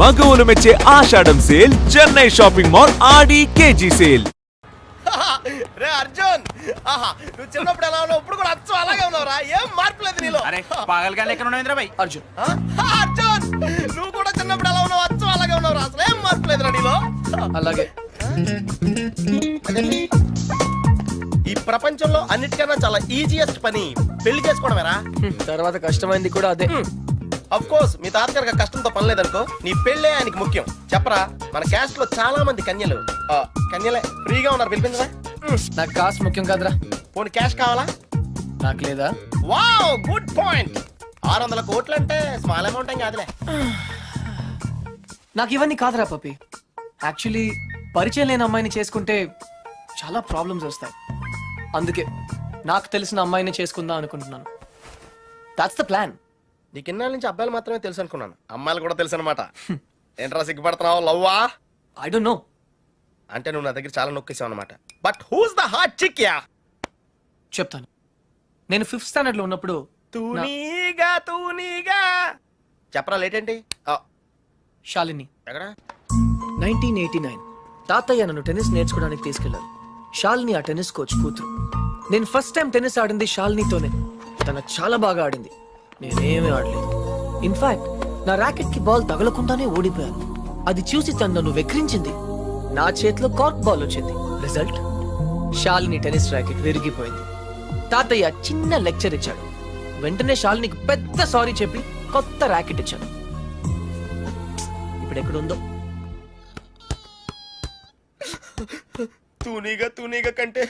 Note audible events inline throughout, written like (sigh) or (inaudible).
మగవులు మెచ్చే Ashadham sale Chennai shopping mall ఆడి KG sale. (laughs) రే అర్జున్! ఆహా నువ్వు చిన్నప్పుడు ఎలా ఉన్నావు ఇప్పుడు కూడా అచ్చం అలాగే ఉన్నావురా. ఏం మార్పు లేదు నీలో. అరే పాగల్ ఎక్కడ ఉన్నావు బాయ్ అర్జున్? అర్జున్! నువ్వు కూడా చిన్నప్పుడు ఎలా ఉన్నావు అచ్చం అలాగే ఉన్నావురా. అసలు ఏం మార్పు లేదురా నీలో. అలాగే. ఈ ప్రపంచంలో అన్నిటికన్నా చాలా ఈజియెస్ట్ పని పెళ్ళి చేసుకోవడమేరా. తర్వాత కష్టమైంది కూడా అదే. అఫ్ కోర్స్ మీ తాతగారికి కష్టంతో పని లేదనుకో నీ పెళ్ళే ఆయనకి ముఖ్యం. చెప్పరా మన క్యాస్ట్లో చాలా మంది కన్యలు. ఆ, కన్యలే ఫ్రీగా ఉన్నారు పిలిపించరా? నాకు కాస్ట్ ముఖ్యం కాదురా. పోనీ క్యాష్ కావాలా? నాకు లేదా? వావ్ గుడ్ పాయింట్ ఆరు వందల కోట్లు అంటే స్మాల్ అమౌంట్ ఏం కాదులే. నాకు ఇవన్నీ కాదురా పప్పి. యాక్చువల్లీ పరిచయం లేని అమ్మాయిని చేసుకుంటే చాలా ప్రాబ్లమ్స్ వస్తాయి. అందుకే నాకు తెలిసిన అమ్మాయిని చేసుకుందాం అనుకుంటున్నాను. దాట్స్ ద ప్లాన్ నీకు ఇన్నాళ్ళ నుంచి అబ్బాయిలు మాత్రమే తెలుసు అనుకున్నాను. అమ్మాయిలు కూడా తెలుసు అనమాట ఏంట్రా సిగ్గుపడుతున్నావు లవ్వా? ఐ డోంట్ నో అంటే నువ్వు నా దగ్గర చాలా నొక్కేసావు అనమాట but who's the heart chick ya చెప్తాను. నేను ఫిఫ్త్ స్టాండర్డ్లో ఉన్నప్పుడు తూనీగా తూనీగా. చెప్పరా లేట్ ఏంటి? ఆ, శాలిని. ఎక్కడ? నైన్టీన్ ఎయిటీ నైన్ తాతయ్య నన్ను టెన్నిస్ నేర్చుకోవడానికి తీసుకెళ్ళారు. షాలిని ఆ టెన్నిస్ కోచ్ కూతురు. నేను ఫస్ట్ టైం టెన్నిస్ ఆడింది షాలినితోనే తన చాలా బాగా ఆడింది. నేనేమీ ఆడలేదు. ఇన్ఫాక్ట్ నా ర్యాకెట్కి బాల్ తగలకుండానే ఓడిపోయాను. అది చూసి తను నన్ను వెక్రించింది. నా చేతిలో కార్క్ బాల్ వచ్చింది. రిజల్ట్ షాలిని టెన్నిస్ ర్యాకెట్ విరిగిపోయింది. తాతయ్య చిన్న లెక్చర్ ఇచ్చాడు. వెంటనే షాలినికి పెద్ద సారీ చెప్పి కొత్త ర్యాకెట్ ఇచ్చాను ఇప్పుడు ఎక్కడుందో? తూనీగా తూనీగా కంటే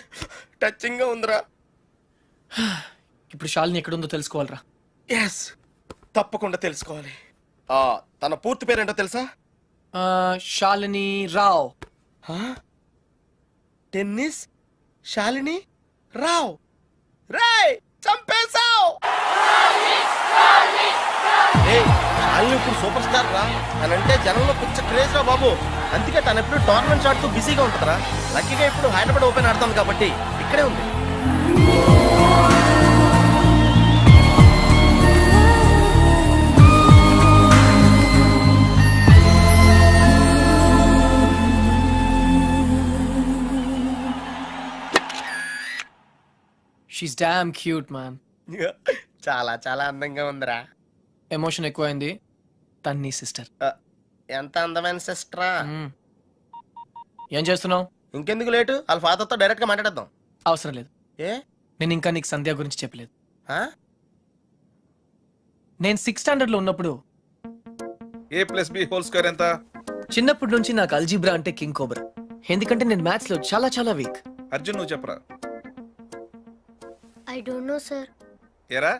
టచింగ్గా ఉందిరా. (sighs) ఇప్పుడు షాలిని ఎక్కడుందో తెలుసుకోవాలరా. ఎస్ తప్పకుండా తెలుసుకోవాలి. ఆ తన పూర్తి పేరేంటో తెలుసా? ఆ, శాలిని రావ్. టెన్నిస్? శాలిని రావ్. రేయ్ చంపేశావ్. ఏయ్, శాలిని ఇప్పుడు సూపర్ స్టార్ రా. తనంటే జనంలో పిచ్చ క్రేజ్ రా బాబు. అందుకే తను ఎప్పుడు టోర్నమెంట్స్ ఆడుతూ బిజీగా ఉంటుందిరా. లక్కీగా ఇప్పుడు హైదరాబాద్ ఓపెన్ ఆడుతుంది కాబట్టి ఇక్కడే ఉంది. షీస్ డామ్ క్యూట్ మ్యాన్ చాలా చాలా అందంగా ఉందిరా. ఎమోషన్ ఎక్కువైంది. తన్ని సిస్టర్ ఎంత అందమైన సిస్టరా ఏం చేస్తున్నావు? ఇంకెందుకు లేటు? వాళ్ళ ఫాదర్తో డైరెక్ట్గా మాట్లాడేద్దాం. అవసరం లేదు. ఏ? నేను ఇంకా నీకు సంధ్య గురించి చెప్పలేదు. ఆ? నేను సిక్స్ స్టాండర్డ్లో ఉన్నప్పుడు A plus B whole square ఎంత? చిన్నప్పటి నుంచి నాకు అల్జీబ్రా అంటే కింగ్ కోబ్రా ఎందుకంటే నేను మ్యాథ్స్లో చాలా చాలా వీక్ అర్జున్ నువ్వు చెప్పరా? ఐ డోంట్ నో సార్ ఏరా?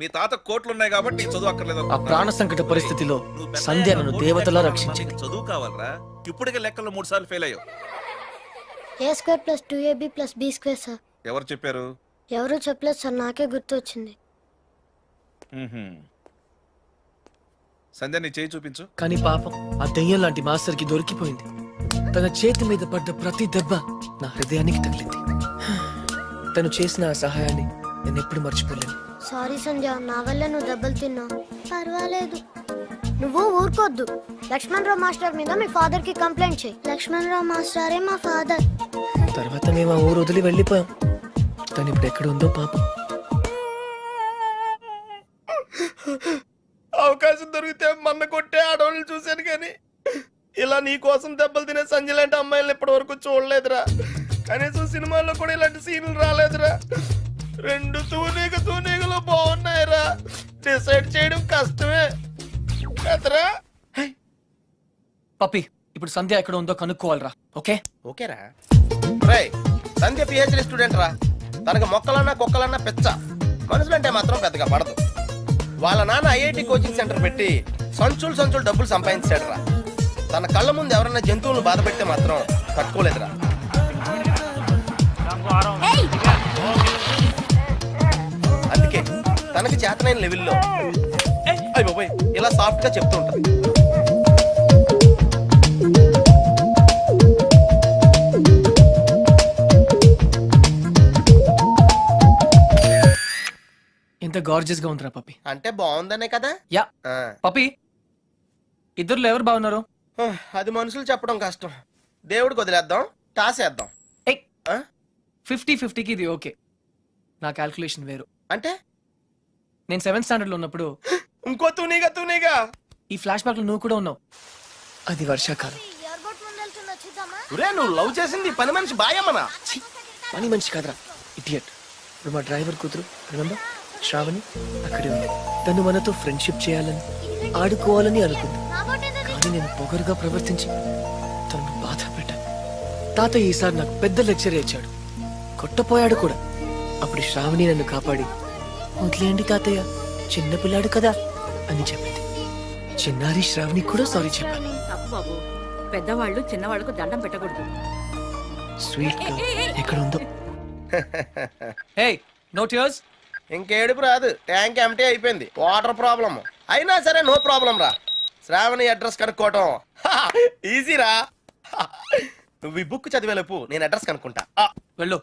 మీ తాత కోట్లు ఉన్నాయి కాబట్టి నీకు చదువు అక్కర్లేదు ఆ? ప్రాణ సంకట పరిస్థితిలో నువ్వు పెద్ద సంధ్య అయ్యాక నన్ను దేవతలా లెక్కలు రక్షించింది. చదువు కావాలరా? ఇప్పటికే లెక్కల్లో మూడు సార్లు ఫెయిల్ అయ్యావు. A square plus two AB plus B square sir ఎవరు చెప్పారు? ఎవరూ చెప్పలేదు సార్ నాకే గుర్తు వచ్చింది. సంధ్య నీ చేయి చూపించు. కానీ పాపం ఆ దెయ్యం లాంటి మాస్టర్కి దొరికిపోయింది. తన చేతి మీద పడ్డ ప్రతి దెబ్బ నా హృదయానికి తగిలింది. తను చేసిన ఆ సహాయాన్ని నేను ఎప్పుడు మర్చిపోలేను. సారీ సంధ్య నా వల్ల నువ్వు దెబ్బలు తిన్నావు. పర్వాలేదు. నువ్వు ఊరుకోద్దు. లక్ష్మణ్ రావు మాస్టర్ మీద మీ ఫాదర్కి కంప్లైంట్ చేయి. లక్ష్మణ్ రావు మాస్టరే మా ఫాదర్. తర్వాత మేము ఆ ఊరు వదిలి వెళ్ళిపోయాం. తను ఇప్పుడు ఎక్కడ ఉందో పాపం. అవకాశం దొరికితే మన్న కొట్టే ఆడవాళ్ళు చూశాను కానీ ఇలా నీ కోసం దెబ్బలు తినే సంజయ్ లాంటి అమ్మాయిలను ఇప్పటి వరకు చూడలేదురా. కనీసం సినిమాల్లో కూడా ఇలాంటి సీన్లు రాలేదురా. రెండు తూనీగ తూనీగలు బాగున్నాయిరా. డిసైడ్ చేయడం కష్టమే. కదరా. పప్పి ఇప్పుడు సంధ్య ఎక్కడ ఉందో కనుక్కోవాలరా ఓకే? ఓకేరా. రై సంధ్య పిహెచ్డి స్టూడెంట్ రా. తనకి మొక్కలన్నా కుక్కలన్నా పెచ్చ. మనుషులంటే మాత్రం పెద్దగా పడదు. వాళ్ళ నాన్న ఐఐటి కోచింగ్ సెంటర్ పెట్టి సంచులు సంచులు డబ్బులు సంపాదించాడు రా తన కళ్ళ ముందు ఎవరన్నా జంతువులను బాధ పెడితే మాత్రం తట్టుకోలేదురా. అందుకే తనకి చేతనైన లెవెల్లో. అయ్యి బాబోయ్. ఇలా సాఫ్ట్గా చెప్తూ ఉంటుంది ఎంత గార్జియస్గా ఉందిరా పప్పి. అంటే బాగుందనే కదా? యా. ఆ. పప్పి ఇద్దరులో ఎవరు బాగున్నారు? హ, అది మనుషులు చెప్పడం కష్టం. దేవుడికి వదిలేద్దాం టాస్ వేద్దాం ఏయ్. ఆ? ఫిఫ్టీ ఫిఫ్టీకి ఇది ఓకే. నా క్యాల్కులేషన్ వేరు. అంటే? నేను సెవెంత్ స్టాండర్డ్లో ఉన్నప్పుడు (gasps) ఇంకో తూనీగా తూనీగా! ఈ ఫ్లాష్ బ్యాక్లో నువ్వు కూడా ఉన్నావు. అది వర్షాకాలం. ఒరే నువ్వు లవ్ చేసింది పని మనిషి బాయమ్మనా? ఛీ, పని మనిషి కాదురా. ఇడియట్ ఇప్పుడు మా డ్రైవర్ కూతురు రిమెంబర్ శ్రావణి అక్కడే ఉంది. తను మనతో ఫ్రెండ్షిప్ చేయాలని ఆడుకోవాలని అనుకుంది? కానీ నేను పొగరుగా ప్రవర్తించి తనను బాధ పెట్టాను తాత ఈసారి నాకు పెద్ద లెక్చర్ ఇచ్చాడు కొట్టపోయాడు కూడా. అప్పుడు శ్రావణి నన్ను కాపాడి వదిలేయండి తాతయ్య చిన్నపిల్లాడు కదా అని చెప్పింది. చిన్నారి శ్రావణి కూడా సారీ చెప్పాను. తప్పు బాబు. పెద్దవాళ్ళు చిన్నవాళ్ళకు దండం పెట్టకూడదు. స్వీట్గా ఎక్కడ ఉందో. హే నో టియర్స్ ఇంకేడుపు రాదు. ట్యాంక్ ఎంటీ అయిపోయింది. వాటర్ ప్రాబ్లమ్ అయినా సరే నో ప్రాబ్లం రా. శ్రావణి అడ్రస్ కనుక్కోవటం. (laughs) ఈజీ రా. హా. (laughs) నువ్వు ఈ బుక్ చదివేలోపు నేను అడ్రస్ కనుక్కుంటా. వెళ్ళు.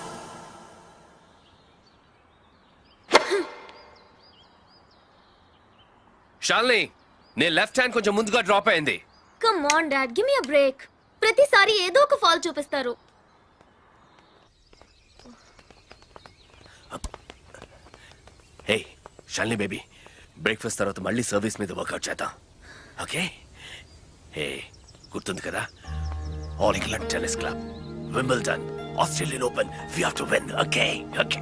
షాల్ని నేను లెఫ్ట్ హ్యాండ్ కొంచెం ముందుగా డ్రాప్ అయింది. Come on dad give me a break ప్రతిసారి ఏదో ఒక ఫాల్ చూపిస్తారు. హే షాల్ని బేబీ బ్రేక్ఫాస్ట్ తర్వాత మళ్ళీ సర్వీస్ మీద వర్కౌట్ చేద్దాం. ఓకే హే గుర్తుంది కదా? All England tennis club Wimbledon Australian open we have to win okay okay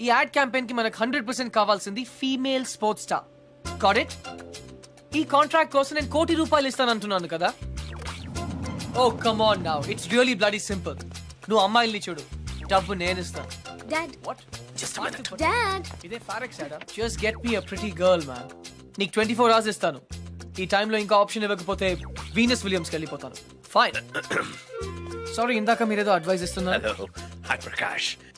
ఈ యాడ్ క్యాంపెయిన్కి మనకు హండ్రెడ్ పర్సెంట్ కావాల్సింది female sports star got it ఈ కాంట్రాక్ట్ కోసం నేను కోటి రూపాయలు ఇస్తాను అంటున్నాను కదా? ఓ come on now it's really bloody simple నువ్వు అమ్మాయిల్ని చూడు. డబ్బు నేను ఇస్తాను. Dad what Just a minute. Dad ఇదే ఫారెక్స్ యాడా just get me a pretty girl man నీకు ట్వంటీ ఫోర్ అవర్స్ ఇస్తాను. ఈ టైంలో ఇంకా ఆప్షన్ ఇవ్వకపోతే వీనస్ విలియమ్స్కి వెళ్ళిపోతాను. ఫైన్ సారీ (coughs) ఇందాక మీరేదో అడ్వైస్ ఇస్తున్నారు. Prakash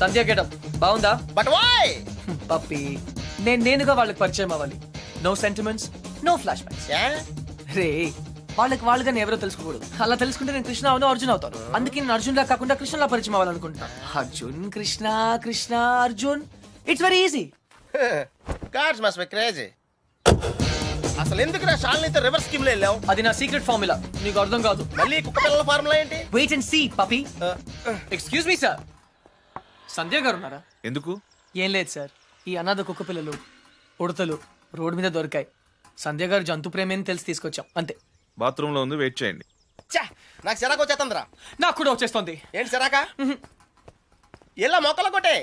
Sandhya getup. బాగుందా? బట్ వై పప్పి నేను నేనుగా వాళ్ళకి పరిచయం అవ్వాలి. No sentiments no flashbacks రే వాళ్ళకి వాళ్ళుగా నేను ఎవరో తెలుసుకోకూడదు. అలా తెలుసుకుంటే నేను కృష్ణ అవును అర్జున్ అవుతాను. అందుకే నేను అర్జున్ లా కాకుండా కృష్ణలా పరిచయం అవ్వాలనుకుంటున్నాను Arjun Krishna Krishna Arjun. It's very easy cards must be crazy అసలు ఎందుకు నా షాల్నీతో రివర్స్ స్కీమ్లో వెళ్ళావు? అది నా సీక్రెట్ ఫార్ములా నీకు అర్థం కాదు. మళ్ళీ కుక్క పిల్లల ఫార్ములా ఏంటి? Wait and see puppy excuse me sir Sandhya garu ఉన్నారా? ఎందుకు? ఏం లేదు సార్ ఈ అనాథ కుక్క పిల్లలు ఉడతలు రోడ్డు మీద దొరికాయి. సంధ్య గారు జంతు ప్రేమని తెలిసి తీసుకొచ్చాం. అంతే. బాత్రూమ్లో ఉంది వెయిట్ చేయండి. ఛే, నాకు సిరాకు వచ్చేస్తుందిరా. నాకు కూడా వచ్చేస్తుంది. ఏంటి సిరాక? ఇలా మొక్కలు కొట్టే?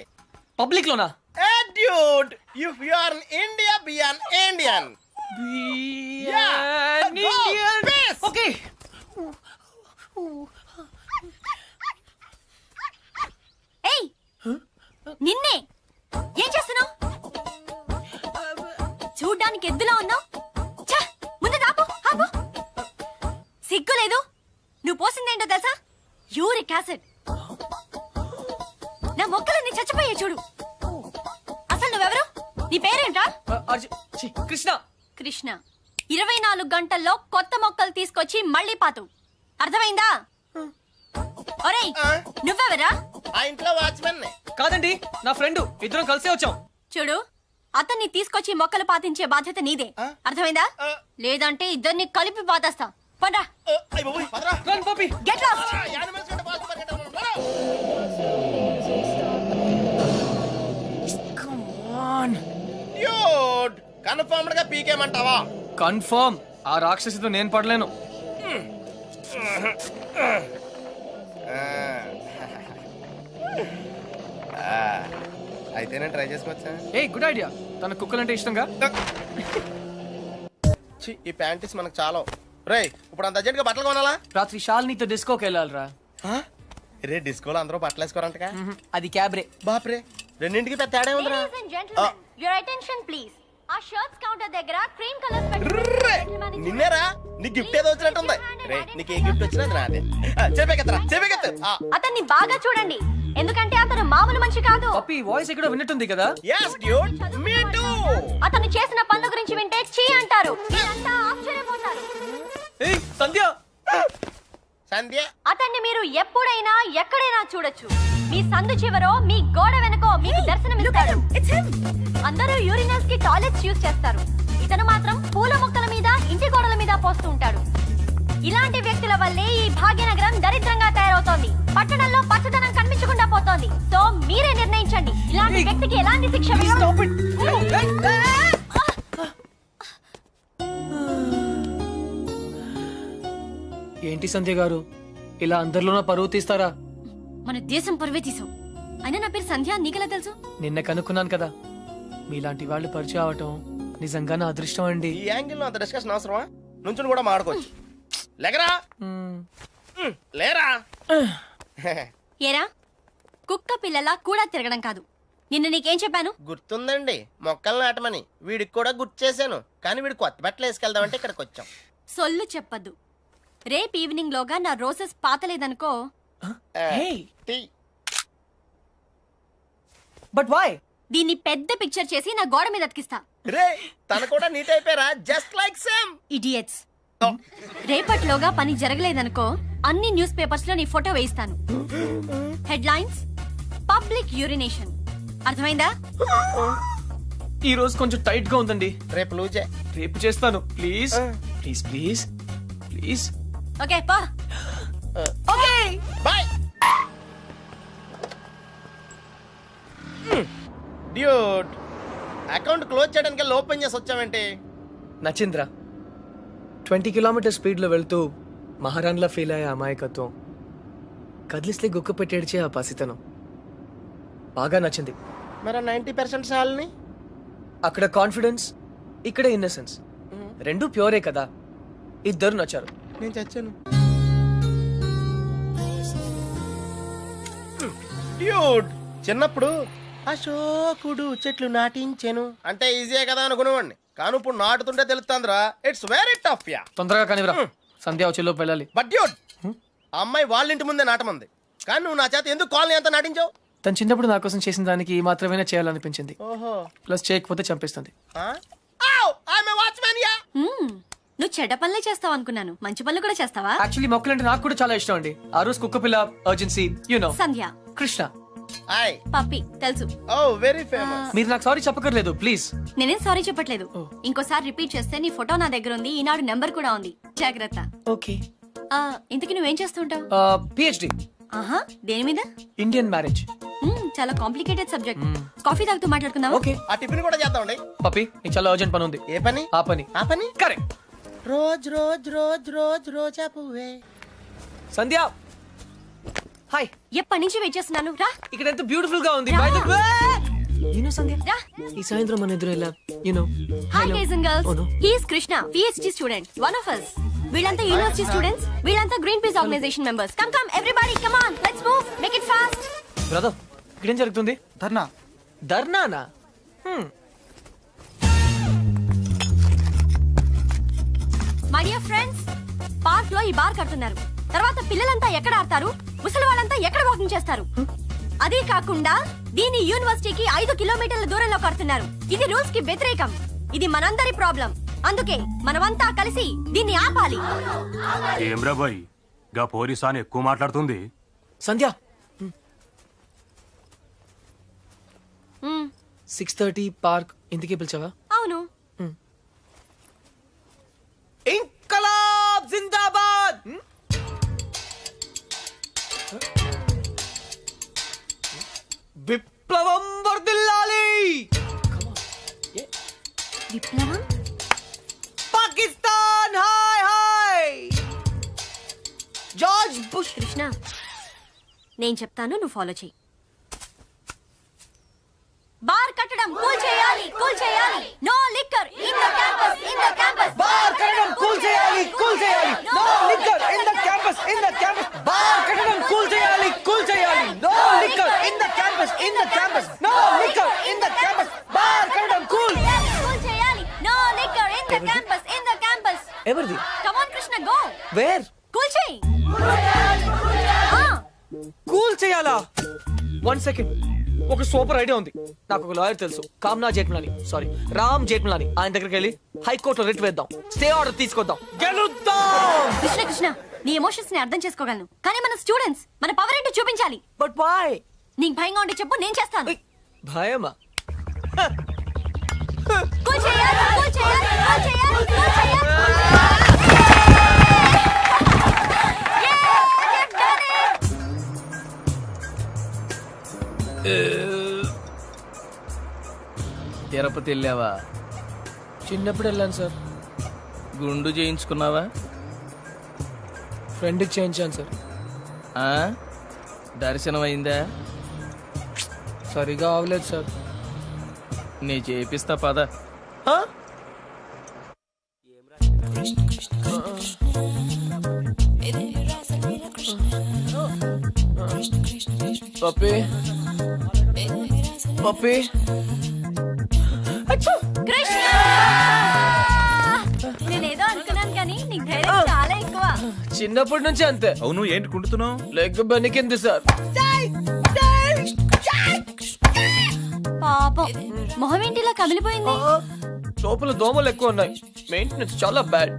పబ్లిక్ లోనా? Hey dude if you are India be an Indian Yeah, go, peace. Okay ఏయ్ నిన్నే ఏం చేస్తున్నావు? చూడ్డానికి ఎద్దులా ఉన్నావు? ఛ! ముందు ఆపు ఆపు. సిగ్గు లేదు. నువ్వు పోసిందేంటో తెలుసా? Uric acid. నా మొక్కలన్నీ చచ్చిపోయాయి చూడు. అసలు నువ్వెవరు? నీ పేరేంట్రా? అర్జున్ కృష్ణ. కృష్ణ ఇరవై నాలుగు గంటల్లో కొత్త మొక్కలు తీసుకొచ్చి మళ్ళీ పాతు. అర్థమైందా? ఒరేయ్ నువ్వెవరా? ఆ ఇంట్లో వాచ్మెన్ కాదండి నా ఫ్రెండ్ ఇద్దరం కలిసే వచ్చాం. చూడు అతన్ని తీసుకొచ్చి మొక్కలు పాతించే బాధ్యత నీదే. అర్థమైందా? లేదంటే ఇద్దరిని కలిపి పాతేస్తా. పండ్రా run puppy get lost dude కన్ఫర్మ్డ్గా పీకేమంటావా కన్ఫర్మ్. ఆ రాక్షసితో నేను పడలేను. అయితే నేను ట్రై చేసుకోవచ్చా? ఏ గుడ్ ఐడియా తన కుక్కలంటే ఇష్టంగా? ఛీ, ఈ ప్యాంటీస్ మనకు చాలా రే ఇప్పుడు అంత అర్జెంట్గా బట్టలు కొనాలా? రాత్రి షాల్నీతో డిస్కోకి వెళ్ళాలిరా. రే డిస్కోలో అందరూ బట్టలు వేసుకోరంటగా? అది క్యాబ్రే. బాప్రే రెండింటికి పెద్ద తేడా ఉందిరా Ladies and gentlemen, your attention please. ఆ షర్ట్స్ కౌంటర్ దగ్గర క్రీమ్ కలర్! నిన్నేరా? నీ గిఫ్ట్ ఏదో వచ్చినట్టుంది. రే నీకు ఏ గిఫ్ట్ వచ్చినా అది నాదే చెప్పేకెత్తరా చెప్పేకెత్తు. అతన్ని బాగా చూడండి. ఎందుకంటే అతను మామూలు మనిషి కాదు. పప్పి వాయిస్ ఎక్కడో విన్నట్టుంది కదా? ఎస్ డ్యూడ్ మీ టూ అతను చేసిన పనుల గురించి వింటే చీ అంటారు. మీరంతా ఆశ్చర్యపోతారు. ఏయ్ సంధ్య! సంధ్య? అతన్ని మీరు ఎప్పుడైనా ఎక్కడైనా చూడొచ్చు. మీ సందు చివరో మీ గోడ వెనకో మీకు దర్శనమిస్తాడు అందరూ యూరినల్స్కి టాయిలెట్స్ యూజ్ చేస్తారు. ఇతను మాత్రం పూల మొక్కల మీద ఇంటి గోడల మీద పోస్తూ ఉంటాడు. ఇలాంటి వ్యక్తుల వల్లే ఈ భాగ్యనగరం దరిద్రంగా తయారవుతోంది. పట్టణంలో పచ్చదనం కనిపించకుండా పోతోంది. సో మీరే నిర్ణయించండి. ఇలాంటి వ్యక్తికి ఎలాంటి శిక్ష ఏంటి సంధ్య గారు? ఇలా అందరిలోనూ పరువు తీస్తారా? మన దేశం పరువే తీసావు అయినా నా పేరు సంధ్య నీకెలా తెలుసు? నిన్న కనుక్కున్నాను కదా. మీలాంటి వాళ్ళు పరిచయం అవటం నిజంగా నా అదృష్టం అండి. ఈ యాంగిల్లో అంత డిస్కషన్ అవసరమా? నుంచుని కూడా మాడుకోవచ్చు లేకరా? లేరా? (laughs) ఏరా? కుక్క పిల్లలా కూడా తిరగడం కాదు. నిన్న నీకేం చెప్పాను? గుర్తుందండి. మొక్కలు నాటమని. వీడికి కూడా గుర్తు చేశాను. కానీ వీడు కొత్త బట్టలు వేసుకెళ్దామంటే ఇక్కడికి వచ్చాం సొల్లు చెప్పద్దు. రేపు ఈవినింగ్ లోగా నా రోజెస్ పాతలేదనుకో. హే. బట్ వై దీన్ని పెద్ద పిక్చర్ చేసి నా గోడ మీద అతికిస్తా. రే తను కూడా నీట్ అయిపోయారా? జస్ట్ లైక్ సేమ్ ఇడియట్స్ రేపటిలోగా పని జరగలేదనుకో అన్ని న్యూస్ పేపర్స్లో నీ ఫోటో వేయిస్తాను. హెడ్లైన్స్ పబ్లిక్ యూరినేషన్ అర్థమైందా? ఈ రోజు కొంచెం టైట్గా ఉందండి. రేపు లూజే రేపు చేస్తాను. Please please please please okay పా. Okay. Bye. Dude account close చేయడానికి ఓపెన్ చేసి వచ్చావేంటి? నచ్చింద్రా ట్వంటీ కిలోమీటర్ స్పీడ్లో వెళ్తూ మహారాణ్లా ఫీల్ అయ్యే అమాయకత్వం కదిలిస్తే గుక్క పెట్టేడ్చే ఆ పసితనం. బాగా నచ్చింది. మరి నైంటీ పర్సెంట్ సాల్ని అక్కడ కాన్ఫిడెన్స్ ఇక్కడ ఇన్నసెన్స్. రెండు ప్యూరే కదా. ఇద్దరు నచ్చారు. నేను చచ్చాను. డ్యూడ్ చిన్నప్పుడు అశోకుడు చెట్లు నాటించెను. అంటే ఈజీయే కదా అనుకునేవాడిని. కానీ ఇప్పుడు నాటుతుంటే తెలుస్తుందిరా. ఇట్స్ వెరీ టఫ్ యా తొందరగా కానివ్వరా సంధ్య వచ్చేలోపు వెళ్ళాలి. బట్ డ్యూడ్ ఆ అమ్మాయి వాళ్ళ ఇంటి ముందే నాటమంది. కానీ నువ్వు నా చేత ఎందుకు కాలనీ అంతా నాటించావు? తను చిన్నప్పుడు నా కోసం చేసిన దానికి మాత్రమే చేయాలనిపించింది. ఓహో. ప్లస్ చేయకపోతే చంపేస్తుంది. Watchmen ya. నువ్వు చెడ్డ పనులే చేస్తావు అనుకున్నాను. మంచి పనులు కూడా చేస్తావా? యాక్చువల్లీ మొక్కలంటే నాకు కూడా చాలా ఇష్టం అండి. ఆ రోజు కుక్క పిల్ల urgency you know Sandhya. Krishna. Hi puppy తెలుసు. ఓ వెరీ ఫేమస్ మీరు నాకు సారీ చెప్పకర్లేదు ప్లీజ్ నేనేం సారీ చెప్పట్లేదు. ఇంకోసారి రిపీట్ చేస్తే నీ ఫోటో నా దగ్గర ఉంది ఈనాడు నెంబర్ కూడా ఉంది. జాగ్రత్త. ఓకే ఆ, ఇంతకీ నువ్వేం చేస్తుంటావు? పిహెచ్డి ఆహా దేని మీద? ఇండియన్ మ్యారేజ్ మ్మ్, చాలా కాంప్లికేటెడ్ సబ్జెక్ట్ కాఫీ తాగుతూ మాట్లాడుకుందామా? ఓకే ఆ టిఫిన్ కూడా చేద్దామండి. పప్పి నీకు చాలా అర్జెంట్ పని ఉంది. ఏ పని? ఆ పని. ఆ పని? Correct rose rose rose rose రోజా పువ్వే. సంధ్య! హాయ్. ఎప్పటి నుంచి వెయిట్ చేస్తున్నాను? రా. ఇక్కడ ఎంత బ్యూటిఫుల్గా ఉంది. By the way you know Sandhya? రా. ఈ సాయంత్రం మన ఎదురు ఎలా? You know hi guys and Oh, no. Girls he's Krishna PhD student one of us. వీళ్ళంతా యూనివర్సిటీ స్టూడెంట్స్ వీళ్ళంతా Greenpeace organisation members come come everybody come on let's move make it fast brother ఇక్కడేం జరుగుతుంది? Dharna. ధర్నానా? My dear friends పార్క్లో ఈ bar కడుతున్నారు. తర్వాత పిల్లలంతా ఎక్కడ ఆడతారు? ముసలి వాళ్ళంతా ఎక్కడ వాకింగ్ చేస్తారు? అదే కాకుండా దీని యూనివర్సిటీకి ఐదు కిలోమీటర్ల దూరంలో కడుతున్నారు. ఇది రూల్స్కి వ్యతిరేకం. ఇది మనందరి ప్రాబ్లం అందుకే మనమంతా కలిసి దీన్ని ఆపాలి. ఏమ్రా బాయ్? గా పోలీసాని ఎక్కువ మాట్లాడుతుంది. సంధ్య! సిక్స్ థర్టీ పార్క్ ఇంటికి పిలిచావా అవును ఇంకలాబ్ జిందాబాద్! విప్లవం వర్దిల్లాలి! విప్లవం? Pakistan hi hi! George Bush Krishna నేను చెప్తాను నువ్వు ఫాలో చెయ్యి. బార్ కట్టడం కూల్ చేయాలి కూల్ చేయాలి. No liquor in the campus in the campus bar కట్టడం కూల్ చేయాలి కూల్ చేయాలి. No liquor in the campus in the campus bar కట్టడం కూల్ చేయాలి కూల్ చేయాలి. No liquor in the campus in the campus no liquor in the campus bar కట్టడం cool cool చేయాలి no liquor in the campus in the campus ఎవరిది come on Krishna go where cool చేయి cool చేయాలా one second ఒక super idea ఉంది. నాకు ఒక lawyer తెలుసు. కామ్నా జేట్మలాని సారీ రామ్ జేట్మలాని ఆయన దగ్గరికి వెళ్ళి హైకోర్టులో రిట్ వేద్దాం. స్టే ఆర్డర్ తీసుకొద్దాం. గెలుద్దాం! కృష్ణ కృష్ణ నీ ఎమోషన్స్ని అర్థం చేసుకోగలను. కానీ మన స్టూడెంట్స్ మన పవర్ ఏంటో చూపించాలి. బట్ వై నీకు భయంగా ఉంటే చెప్పు నేను చేస్తాను. భయమా? కూల్ చేయాలి కూల్ చేయాలి కూల్ చేయాలి కూల్ చేయాలి. తిరుపతి వెళ్ళావా? చిన్నప్పుడు వెళ్ళాను సార్. గుండు చేయించుకున్నావా? ఫ్రెండ్కి చేయించాను సార్. ఆ? దర్శనం అయిందా సరిగా అవలేదు సార్. నీ చేపిస్తా పద. పప్పి. పప్పి. కృష్ణ! నేనేదో అనుకున్నాను కానీ నీకు ధైర్యం చాలా ఎక్కువ. చిన్నప్పటి నుంచి అంతే. అవును ఏంటి కుంటున్నావు? Leg బెనికింది sir. పాపం మొహం ఏంటి ఇలా కమిలిపోయింది లోపల దోమలు ఎక్కువ ఉన్నాయి. మెయింటెనెన్స్ చాలా బ్యాడ్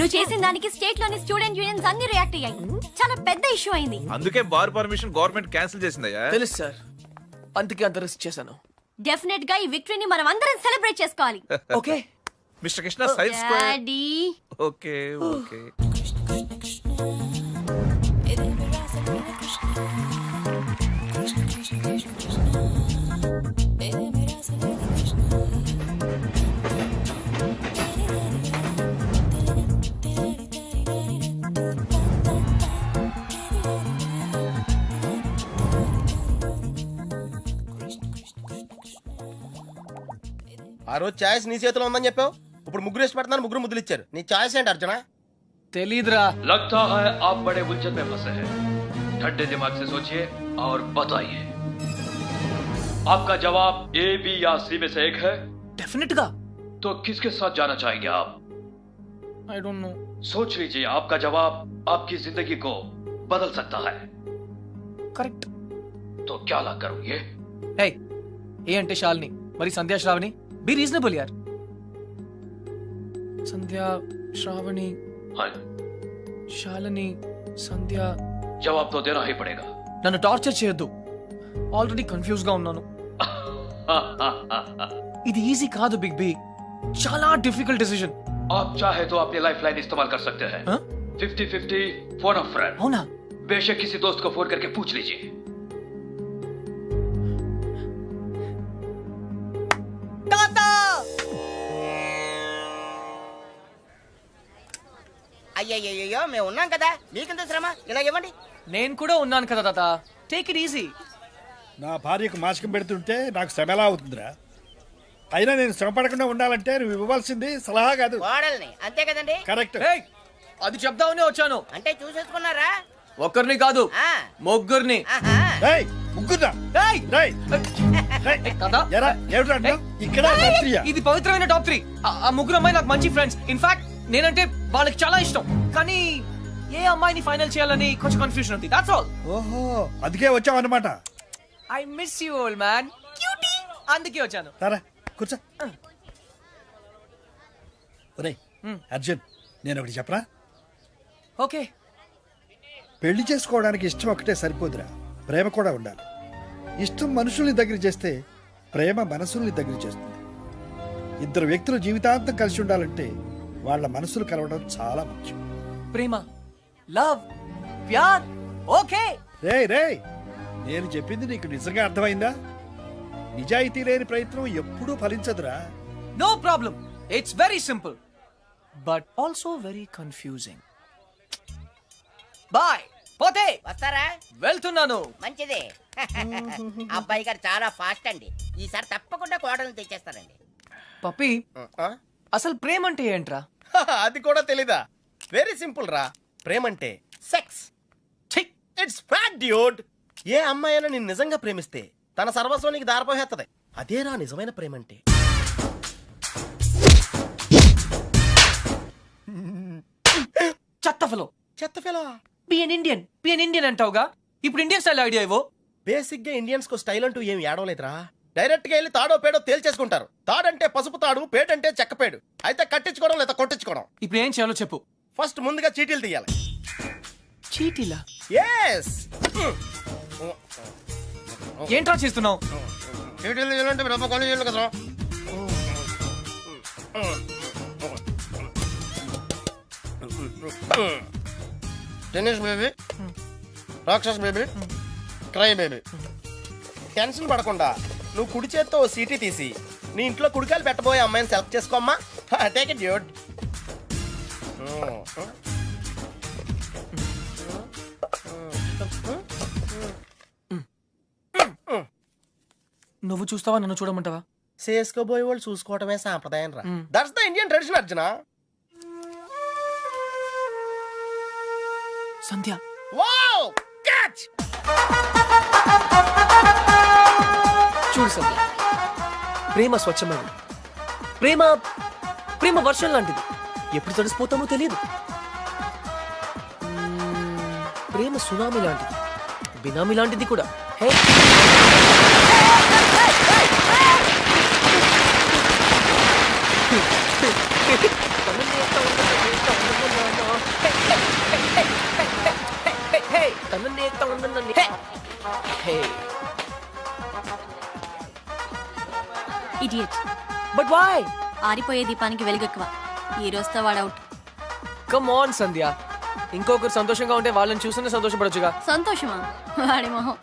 నువ్వు చేసిన దానికి స్టేట్లోని స్టూడెంట్ యూనియన్స్ అన్ని రియాక్ట్ అయ్యాయి. చాలా పెద్ద ఇష్యూ అయింది. అందుకే బార్ పర్మిషన్ గవర్నమెంట్ క్యాన్సిల్ చేసిందయ్యా. తెలుసు సార్. అందుకే అంత రిస్క్ చేశాను. డెఫినెట్గా ఈ విక్టరీని మనం అందరం సెలబ్రేట్ చేసుకోవాలి. (laughs) Okay. Mister Krishna side square daddy okay okay. (sighs) ఆ రోజు ఛాయిస్ నీ చేతిలో ఉందని చెప్పావు ఇప్పుడు ముగ్గురు ఇష్టపడుతున్నారు పెడుతున్నారు ముగ్గురు ముద్దులు ఇచ్చారు నీ ఛాయిస్ ఏంటి అర్జున తెలీదురా लगता है आप बड़े उलझन में फंसे हैं ठंडे दिमाग से सोचिए और बताइए आपका जवाब ए बी या सी में से एक है డెఫినెట్ గా तो किसके साथ जाना चाहेंगे आप ఐ డోంట్ నో सोच लीजिए आपका जवाब आपकी जिंदगी को बदल सकता है కరెక్ట్ तो क्या ला करोगे హే ఏ అంటే శాలిని మరి సంధ్యా శ్రావణి బి రీజనబుల్ యార్ సంధ్యా శ్రావణి हाँ శాలిని సంధ్య जवाब तो देना ही पड़ेगा నన్ను టార్చర్ చేయొద్దు ఆల్రెడీ కన్ఫ్యూజ్ గా ఉన్నాను ఇది ఈజీ కాదు బిగ్ బి చాలా డిఫికల్ట్ డెసిషన్ आप चाहे तो अपनी लाइफ लाइन इस्तेमाल कर सकते हैं हाँ? Fifty fifty phone of friend అవునా बेशक किसी दोस्त को फोन करके पूछ लीजिए అయ్యయ్యో మేము ఉన్నాం కదా. మీకెంత శ్రమ? ఇలా ఇవ్వండి. నేను కూడా ఉన్నాను కదా తాత. టేక్ ఇట్ ఈజీ నా భార్యకు మాసికం పెడుతుంటే నాకు శ్రమ ఎలా అవుతుందిరా? అయినా నేను శ్రమ పడకుండా ఉండాలంటే నువ్వు ఇవ్వవలసింది సలహా కాదు. కోడల్ని అంతే కదండి? కరెక్ట్ అది చెప్దామనే వచ్చాను. అంటే చూసేసుకున్నారా? ఒక్కరిని కాదు ఆ, ముగ్గురిని. ఆహా. ఏయ్ ముగ్గురా ఏయ్! రేయ్ రేయ్, తాత. ఎరా? ఇక్కడ రాత్రియా ఇది పవిత్రమైన టాప్ త్రీ. ఆ ముగ్గురు అమ్మాయి నాకు మంచి ఫ్రెండ్స్. ఇన్ఫాక్ట్ నేనంటే వాళ్ళకి చాలా ఇష్టం. కానీ ఏ అమ్మాయిని ఫైనల్ చేయాలని కొంచెం కన్ఫ్యూజన్ ఉంది. దాట్స్ ఆల్ ఓహో అందుకే వచ్చావు అనమాట I miss you old man అందుకే వచ్చాను. సరే కూర్చో. ఒరేయ్ అర్జున్ నేను ఒకటి చెప్పరా? ఓకే. పెళ్ళి చేసుకోవడానికి ఇష్టం ఒకటే సరిపోదురా. ప్రేమ కూడా ఉండాలి. ఇష్టం మనుషుల్ని దగ్గర చేస్తే ప్రేమ మనసుల్ని దగ్గర చేస్తుంది. ఇద్దరు వ్యక్తులు జీవితాంతం కలిసి ఉండాలంటే వాళ్ళ మనసులు కలవడం చాలా ముఖ్యం. ప్రేమ లవ్ ప్యార్ ఓకే. రేయ్ రేయ్ నేను చెప్పింది నీకు నిజంగా అర్థమైందా? నిజాయితీ లేని ప్రయత్నం ఎప్పుడూ ఫలించదురా. No problem it's very simple but also very confusing boy పోతే. వస్తారా? వెళ్తున్నాను. మంచిది. (laughs) అబ్బాయి గారు చాలా ఫాస్ట్ అండి. ఈసారి తప్పకుండా కోడల్ని తెచ్చేస్తారండి. పప్పి ఆ? అసలు ప్రేమ అంటే ఏంట్రా? (laughs) అది కూడా తెలీదా? వెరీ సింపుల్ రా. ప్రేమంటే సెక్స్ ఛీ! ఇట్స్ ఫ్యాక్ట్ డ్యూడ్ ఏ అమ్మాయి అయినా నిన్ను నిజంగా ప్రేమిస్తే తన సర్వస్వానికి దారిపోహేత్తది అదేరా నిజమైన ప్రేమంటే. చెత్త ఫలో చెత్త fellow be an Indian be an Indian అంటావుగా? ఇప్పుడు ఇండియన్ స్టైల్ ఐడియా ఇవ్వు. బేసిక్గా ఇండియన్స్కు స్టైల్ అంటూ ఏం ఏడవలేదురా. డైరెక్ట్గా వెళ్ళి తాడో పేడో తేల్చేసుకుంటారు. తాడంటే పసుపు తాడు పేడంటే చెక్కపేడు. అయితే కట్టించుకోవడం లేదా కొట్టించుకోవడం? ఇప్పుడు ఏం చేయాలో చెప్పు. ఫస్ట్ ముందుగా చీటీలు తీయాలి. చీటీలా? ఎస్ ఏంట్రా చేస్తున్నావు? చీటీలు తీయాలంటే కదా. టెన్నిస్ బేబీ రాక్షస్ బేబీ క్రై బేబీ. టెన్షన్ పడకుండా నువ్వు కుడి చేత్తో ఓ సీటీ తీసి నీ ఇంట్లో కుడికాయలు పెట్టబోయే అమ్మాయిని సెలెక్ట్ చేసుకోమ్మా. టేక్ ఇట్ డ్యూడ్ నువ్వు చూస్తావా నన్ను చూడమంటావా? చేసుకోబోయే వాళ్ళు చూసుకోవటమే సాంప్రదాయం రా. That's the Indian tradition Arjuna. Sandhya. Wow catch చూడు సంధ్య ప్రేమ స్వచ్ఛమైనది ప్రేమ ప్రేమ వర్షం లాంటిది ఎప్పుడు తడిసిపోతామో తెలియదు ప్రేమ సునామీ లాంటిది బినామీ లాంటిది కూడా హే ఇడియట్ బట్ వై ఆరిపోయే దీపానికి వెలుగెక్కువ. ఈ రోజుతో వాడు అవుట్ కమ్ ఆన్ సంధ్య ఇంకొకరు సంతోషంగా ఉంటే వాళ్ళని చూస్తేనే సంతోషపడొచ్చుగా. సంతోషమా? వాడి మొహం.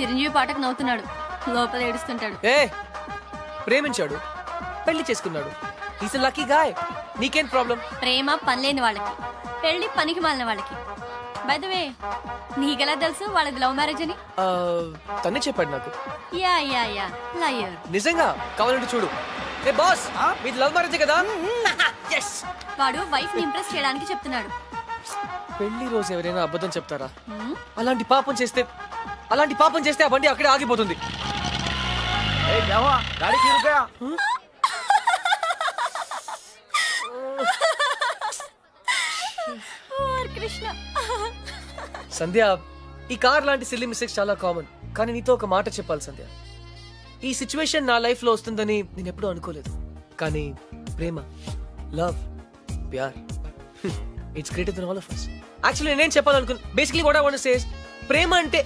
చిరంజీవి పాటకు నవ్వుతున్నాడు. లోపల ఏడుస్తుంటాడు. ఏ ప్రేమించాడు. పెళ్ళి చేసుకున్నాడు. ఈస్ లక్కీ గాయ్ నీకేం ప్రాబ్లం ప్రేమ పనిలేని వాళ్ళకి. పెళ్ళి పనికి మాలిన వాళ్ళకి. వే నీకెలా తెలుసు వాళ్ళది లవ్ మ్యారేజ్ అని? తనే చెప్పాడు నాకు. Yeah yeah yeah. లయర్ నిజంగా? కావాలంటే చూడు. ఏ బాస్ మీది లవ్ మ్యారేజ్ కదా? వాడు వైఫ్ని ఇంప్రెస్ చేయడానికి చెప్తున్నాడు. పెళ్ళి రోజు ఎవరైనా అబద్ధం చెప్తారా? అలాంటి పాపం చేస్తే అలాంటి పాపం చేస్తే ఆ బండి అక్కడే ఆగిపోతుంది. కృష్ణ. సంధ్య ఈ కార్ లాంటి సిల్లీ మిస్టేక్స్ చాలా కామన్ కానీ నీతో ఒక మాట చెప్పాలి సంధ్య. ఈ సిచ్యువేషన్ నా లైఫ్లో వస్తుందని నేను ఎప్పుడూ అనుకోలేదు. కానీ ప్రేమ love Pyaar it's greater than all of us actually నేనేం చెప్పాలనుకున్నా బేసిక్లీ కూడా వాంట్ సేస్ ప్రేమ అంటే